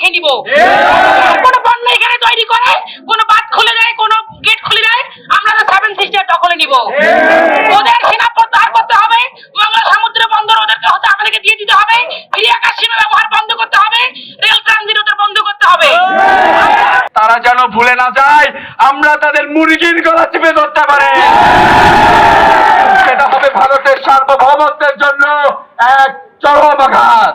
দেখে নিব। কোনো বন্ধ এখানে তৈরি করে কোনো বাদ খুলে দেয় কোনো গেট খুলে দেয় আমরা তো সেভেন সিস্টার দখলে নিব। ওদের সেনা প্রত্যাহার করতে হবে বাংলা সমুদ্র বন্দর ওদেরকে হতে আমাদেরকে দিয়ে দিতে হবে ফিরে সীমা ব্যবহার বন্ধ করতে হবে রেল ট্রানজিট ওদের বন্ধ করতে হবে। তারা যেন ভুলে না যায় আমরা তাদের মুরগির গলা চেপে ধরতে পারে। সেটা হবে ভারতের সার্বভৌমত্বের জন্য এক চরম আঘাত।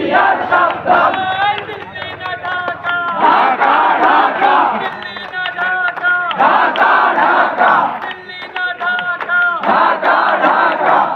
হুঁশিয়ার সাবধান